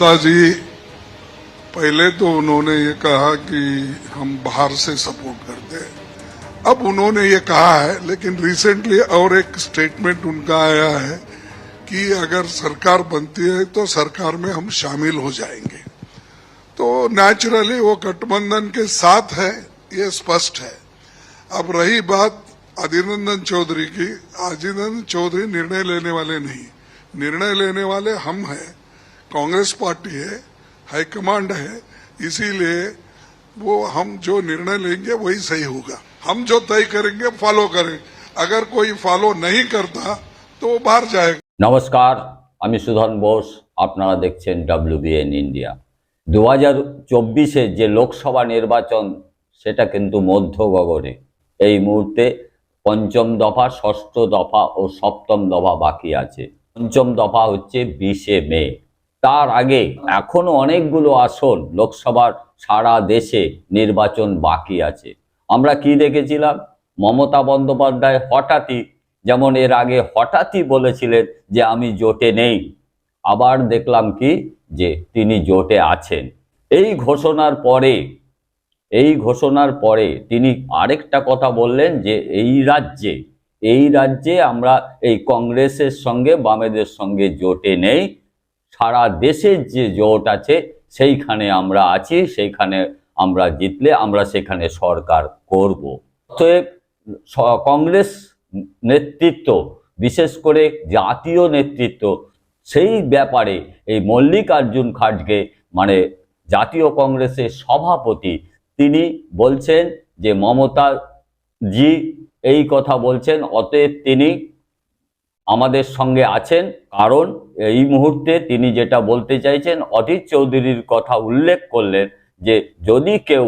ममता जी, पहले तो उन्होंने ये कहा कि हम बाहर से सपोर्ट करते हैं। अब उन्होंने ये कहा है, लेकिन रिसेंटली और एक स्टेटमेंट उनका आया है कि अगर सरकार बनती है तो सरकार में हम शामिल हो जाएँगे। तो नेचुरली वो गठबंधन के साथ है, ये स्पष्ट है। अब रही बात अधीररंजन चौधरी की। अधीररंजन चौधरी निर्णय लेने वाले नहीं। निर्णय लेने वाले हम हैं। कांग्रेस पार्टी है हाईकमांड है इसीलिए वो हम जो निर्णय लेंगे वही सही होगा हम जो तय करेंगे फॉलो करें अगर कोई फॉलो नहीं करता तो वो बाहर जाएगा নমস্কার আমি সুধন বোস আপনারা দেখছেন ডাব্লিউবিএন ইন্ডিয়া দু হাজার চব্বিশে যে লোকসভা নির্বাচন সেটা কিন্তু মধ্য গগনে এই মুহূর্তে পঞ্চম দফা ষষ্ঠ দফা ও সপ্তম দফা বাকি আছে পঞ্চম দফা হচ্ছে বিশে মে তার আগে এখনও অনেকগুলো আসন লোকসভার সারা দেশে নির্বাচন বাকি আছে। আমরা কি দেখেছিলাম? মমতা বন্দ্যোপাধ্যায় হঠাৎই, যেমন এর আগে হঠাৎই বলেছিলেন যে আমি জোটে নেই। আবার দেখলাম কি? যে তিনি জোটে আছেন। এই ঘোষণার পরে, এই ঘোষণার পরে তিনি আরেকটা কথা বললেন যে এই রাজ্যে এই রাজ্যে আমরা এই কংগ্রেসের সঙ্গে, বামেদের সঙ্গে জোটে নেই। সারা দেশের যে জোট আছে, সেইখানে আমরা আছি, সেইখানে আমরা জিতলে আমরা সেখানে সরকার করব। অতএব কংগ্রেস নেতৃত্ব, বিশেষ করে জাতীয় নেতৃত্ব, সেই ব্যাপারে এই মল্লিকার্জুন খাড়গে মানে জাতীয় কংগ্রেসের সভাপতি, তিনি বলছেন যে মমতা জি এই কথা বলছেন, অতএব তিনি আমাদের সঙ্গে আছেন। কারণ এই মুহূর্তে তিনি যেটা বলতে চাইছেন, অধীর চৌধুরীর কথা উল্লেখ করলেন যে, যদি কেউ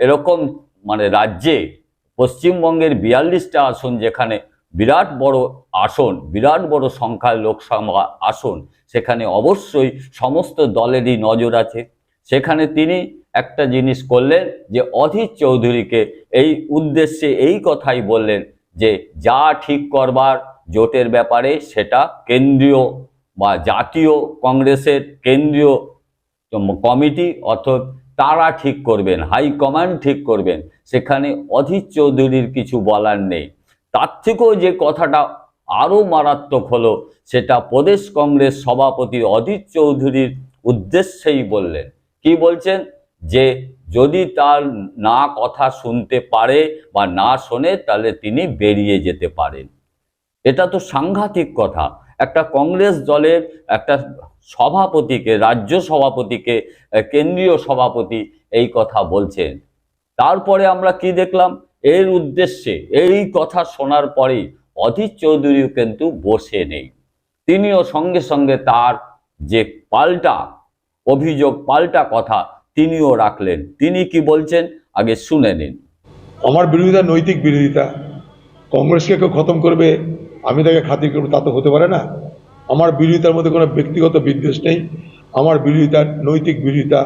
এরকম মানে রাজ্যে পশ্চিমবঙ্গের বিয়াল্লিশটা আসন যেখানে বিরাট বড় আসন, বিরাট বড় সংখ্যায় লোকসভা আসন, সেখানে অবশ্যই সমস্ত দলেরই নজর আছে। সেখানে তিনি একটা জিনিস করলেন যে, অধীর চৌধুরীকে এই উদ্দেশ্যে এই কথাই বললেন যে, যা ঠিক করবার জোটের ব্যাপারে সেটা কেন্দ্রীয় বা জাতীয় কংগ্রেসের কেন্দ্রীয় কমিটি অর্থাৎ তারা ঠিক করবেন হাইকমান্ড ঠিক করবেন, সেখানে অধীর চৌধুরীর কিছু বলার নেই। তার থেকেও যে কথাটা আরও মারাত্মক হলো, সেটা প্রদেশ কংগ্রেস সভাপতি অধীর চৌধুরীর উদ্দেশ্যেই বললেন। কি বলছেন? যে যদি তার না কথা শুনতে পারে বা না শোনে, তাহলে তিনি বেরিয়ে যেতে পারেন। এটা তো সাংঘাতিক কথা। একটা কংগ্রেস দলের একটা সভাপতিকে, রাজ্য সভাপতিকে কেন্দ্রীয় সভাপতি এই কথা বলছেন। তারপরে আমরা কি দেখলাম? এর উদ্দেশ্যে এই কথা শোনার পরেই অধীর চৌধুরীও কিন্তু বসে নেই। তিনিও সঙ্গে সঙ্গে তার যে পাল্টা অভিযোগ, পাল্টা কথা তিনিও রাখলেন। তিনি কি বলছেন? আগে শুনে নিন। আমার বিরোধিতা নৈতিক বিরোধিতা। কংগ্রেসকে কেউ খতম করবে আমি তাকে খাতির করব, তা তো হতে পারে না। আমার বিরোধিতার মধ্যে কোনো ব্যক্তিগত বিদ্বেষ নেই। আমার বিরোধিতা নৈতিক বিরোধিতা,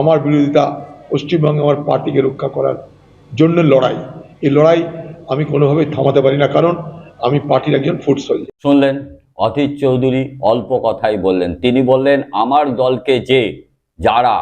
আমার বিরোধিতা পশ্চিমবঙ্গে আমার পার্টিকে রক্ষা করার জন্য লড়াই। এই লড়াই আমি কোনোভাবেই থামাতে পারি না, কারণ আমি পার্টির একজন ফুড সোলজার। শুনলেন অধীর চৌধুরী অল্প কথাই বললেন। তিনি বললেন, আমার দলকে যে যারা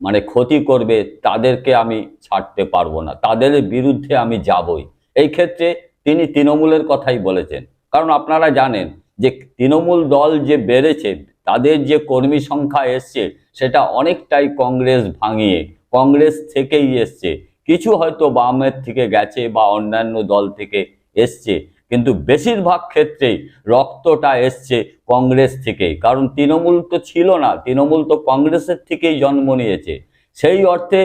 মানে ক্ষতি করবে, তাদেরকে আমি ছাড়তে পারব না। তাদের বিরুদ্ধে আমি যাবই। এই ক্ষেত্রে তিনি তৃণমূলের কথাই বলেছেন। কারণ আপনারা জানেন যে তৃণমূল দল যে বেড়েছে, তাদের যে কর্মী সংখ্যা এসছে, সেটা অনেকটাই কংগ্রেস ভাঙিয়ে, কংগ্রেস থেকেই এসছে। কিছু হয়তো বামের থেকে গেছে বা অন্যান্য দল থেকে এসছে, কিন্তু বেশিরভাগ ক্ষেত্রেই রক্তটা এসছে কংগ্রেস থেকে। কারণ তৃণমূল তো ছিল না, তৃণমূল তো কংগ্রেসের থেকেই জন্ম নিয়েছে। সেই অর্থে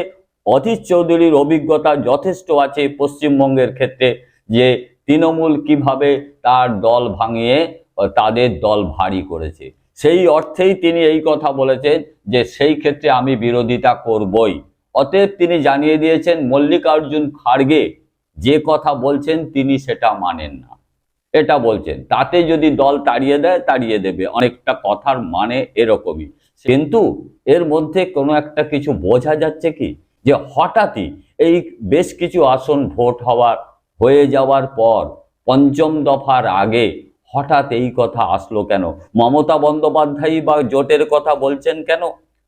অধীর চৌধুরীর অভিজ্ঞতা যথেষ্ট আছে পশ্চিমবঙ্গের ক্ষেত্রে। যে তৃণমূল কীভাবে তার দল ভাঙিয়ে তাদের দল ভারী করেছে। সেই অর্থেই তিনি এই কথা বলেছেন যে সেই ক্ষেত্রে আমি বিরোধিতা করবই। অতএব তিনি জানিয়ে দিয়েছেন, মল্লিকার্জুন খাড়গে যে কথা বলছেন তিনি সেটা মানেন না। এটা বলছেন, তাতে যদি দল তাড়িয়ে দেয়, তাড়িয়ে দেবে। অনেকটা কথার মানে এরকমই। কিন্তু এর মধ্যে কোনো একটা কিছু বোঝা যাচ্ছে কি? যে হঠাৎই এই বেশ কিছু আসন ভোট হওয়ার হয়ে যাওয়ার পর পঞ্চম দফার আগে হঠাৎ এই কথা আসলো কেন? মমতা বন্দ্যোপাধ্যায় বা জোটের কথা বলছেন কেন?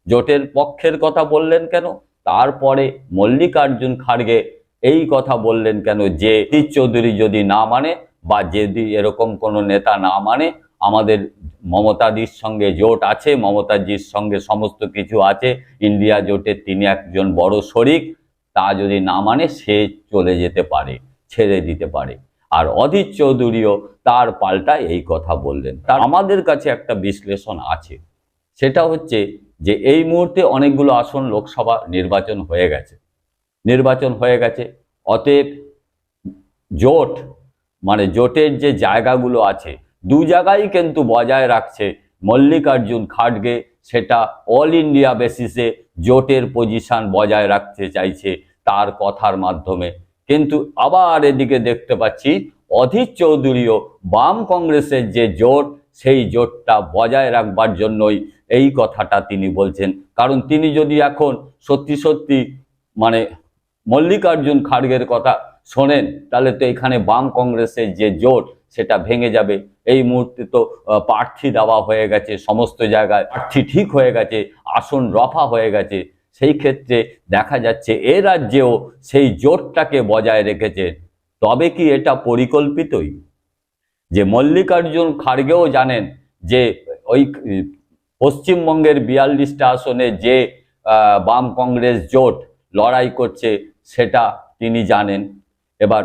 জোটের পক্ষের কথা বললেন কেন? তারপরে মল্লিকার্জুন খাড়গে এই কথা বললেন কেন যে চৌধুরী যদি না মানে বা যদি এরকম কোনো নেতা না মানে আমাদের মমতাদির সঙ্গে জোট আছে, মমতাজির সঙ্গে সমস্ত কিছু আছে, ইন্ডিয়া জোটের তিনি একজন বড় শরিক, তা যদি না মানে সে চলে যেতে পারে। ছেড়ে দিতে পারে। আর অধীর চৌধুরীও তার পাল্টা এই কথা বললেন। তার আমাদের কাছে একটা বিশ্লেষণ আছে। সেটা হচ্ছে যে এই মুহূর্তে অনেকগুলো আসন লোকসভা নির্বাচন হয়ে গেছে। নির্বাচন হয়ে গেছে। অতএব জোট মানে জোটের যে জায়গাগুলো আছে, দু জায়গায় কিন্তু বজায় রাখছে মল্লিকার্জুন খাড়গে। সেটা অল ইন্ডিয়া বেসিসে জোটের পজিশন বজায় রাখতে চাইছে তার কথার মাধ্যমে। কিন্তু আবার এদিকে দেখতে পাচ্ছি অধীর চৌধুরীও বাম কংগ্রেসের যে জোট, সেই জোটটা বজায় রাখবার জন্যই এই কথাটা তিনি বলছেন। কারণ তিনি যদি এখন সত্যি সত্যি মানে মল্লিকার্জুন খাড়গের কথা শোনেন, তাহলে তো এখানে বাম কংগ্রেসের যে জোট, সেটা ভেঙে যাবে। এই মুহূর্তে তো প্রার্থী দেওয়া হয়ে গেছে সমস্ত জায়গায়। প্রার্থী ঠিক হয়ে গেছে, আসন রফা হয়ে গেছে। সেই ক্ষেত্রে দেখা যাচ্ছে এ রাজ্যেও সেই জোটটাকে বজায় রেখেছে তবে কি এটা পরিকল্পিতই? যে মল্লিকার্জুন খাড়গেও জানেন যে ওই পশ্চিমবঙ্গের বিয়াল্লিশটা আসনে যে বাম কংগ্রেস জোট লড়াই করছে সেটা তিনি জানেন। এবার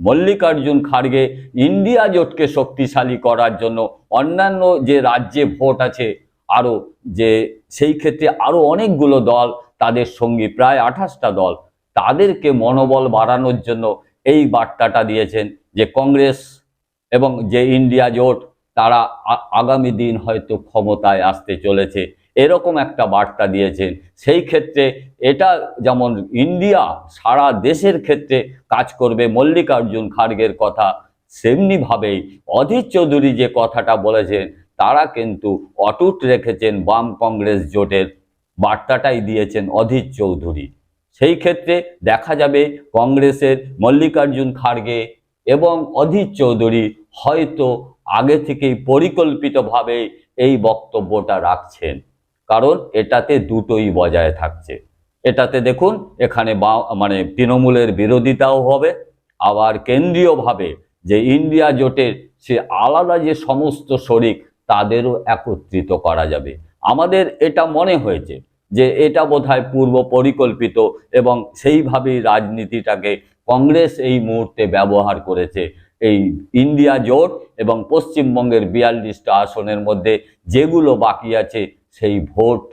মল্লিকার্জুন খাড়গে ইন্ডিয়া জোটকে শক্তিশালী করার জন্য অন্যান্য যে রাজ্যে ভোট আছে আরও যে সেই ক্ষেত্রে আরও অনেকগুলো দল তাদের সঙ্গী, প্রায় আঠাশটা দল তাদেরকে মনোবল বাড়ানোর জন্য এই বার্তাটা দিয়েছেন যে কংগ্রেস এবং যে ইন্ডিয়া জোট, তারা আগামী দিন হয়তো ক্ষমতায় আসতে চলেছে। এরকম একটা বার্তা দিয়েছেন। সেই ক্ষেত্রে এটা যেমন ইন্ডিয়া সারা দেশের ক্ষেত্রে কাজ করবে, মল্লিকার্জুন খাড়গের কথা সেমনিভাবেই অধীর চৌধুরী যে কথাটা বলেছেন তারা কিন্তু অটুট রেখেছেন বাম কংগ্রেস জোটের বার্তাটাই দিয়েছেন অধীর চৌধুরী। সেই ক্ষেত্রে দেখা যাবে কংগ্রেসের মল্লিকার্জুন খাড়গে এবং অধীর চৌধুরী হয়তো আগে থেকেই পরিকল্পিতভাবে এই বক্তব্যটা রাখছেন। কারণ এটাতে দুটোই বজায় থাকছে। এটাতে দেখুন, এখানে বা- মানে তৃণমূলের বিরোধিতাও হবে। আবার কেন্দ্রীয়ভাবে যে ইন্ডিয়া জোটের সে আলাদা যে সমস্ত শরিক তাদেরও একত্রিত করা যাবে। আমাদের এটা মনে হয়েছে যে এটা বোধহয় পূর্ব পরিকল্পিত এবং সেইভাবেই রাজনীতিটাকে কংগ্রেস এই মুহূর্তে ব্যবহার করেছে। এই ইন্ডিয়া জোট এবং পশ্চিমবঙ্গের বিয়াল্লিশটা আসনের মধ্যে যেগুলো বাকি আছে সেই ভোট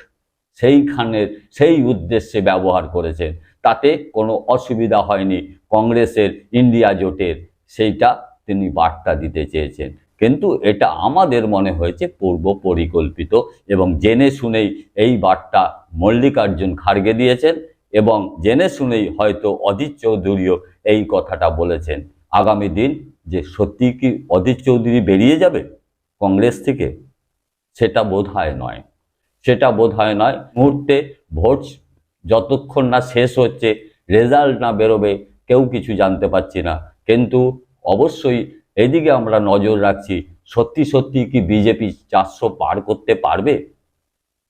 সেইখানের সেই উদ্দেশ্যে ব্যবহার করেছেন তাতে কোনো অসুবিধা হয়নি কংগ্রেসের ইন্ডিয়া জোটের। সেইটা তিনি বার্তা দিতে চেয়েছেন। কিন্তু এটা আমাদের মনে হয়েছে পূর্ব পরিকল্পিত এবং জেনে শুনেই এই বার্তা মল্লিকার্জুন খাড়গে দিয়েছেন এবং জেনে শুনেই হয়তো অধীর চৌধুরীও এই কথাটা বলেছেন। আগামী দিন যে সত্যি কি অধীর চৌধুরী বেরিয়ে যাবে কংগ্রেস থেকে? সেটা বোধ নয়। সেটা বোধ নয়। মুহূর্তে ভোট যতক্ষণ না শেষ হচ্ছে, রেজাল্ট না বেরোবে, কেউ কিছু জানতে পারছি না। কিন্তু অবশ্যই এদিকে আমরা নজর রাখছি, সত্যি সত্যি কি বিজেপি চারশো পার করতে পারবে?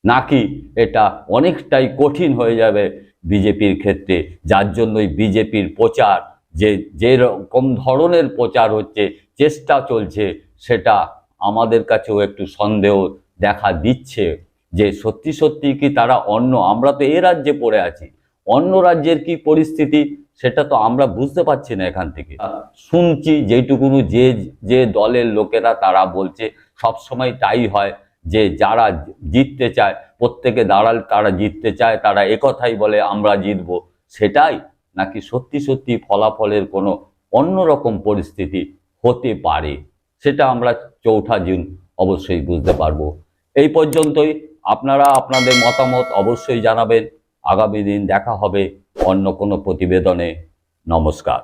নাকি এটা অনেকটাই কঠিন হয়ে যাবে বিজেপির ক্ষেত্রে? যার জন্যই বিজেপির প্রচার, যে যে রকম ধরনের প্রচার হচ্ছে, চেষ্টা চলছে, সেটা আমাদের কাছেও একটু সন্দেহ দেখা দিচ্ছে যে সত্যি সত্যি কি তারা অন্য, আমরা তো এ রাজ্যে পড়ে আছি। অন্য রাজ্যের কি পরিস্থিতি, সেটা তো আমরা বুঝতে পারছি না এখান থেকে। শুনছি যেটুকুনো যে যে দলের লোকেরা তারা বলছে, সব সময় তাই হয় যে যারা জিততে চায়, প্রত্যেকে দাঁড়াল তারা জিততে চায়, তারা একথাই বলে, আমরা জিতবো। সেটাই নাকি সত্যি সত্যি ফলাফলের কোনো অন্যরকম পরিস্থিতি হতে পারে? সেটা আমরা চৌঠা জুন অবশ্যই বুঝতে পারব। এই পর্যন্তই। আপনারা আপনাদের মতামত অবশ্যই জানাবেন। আগামী দিন দেখা হবে অন্য কোনো প্রতিবেদনে। নমস্কার।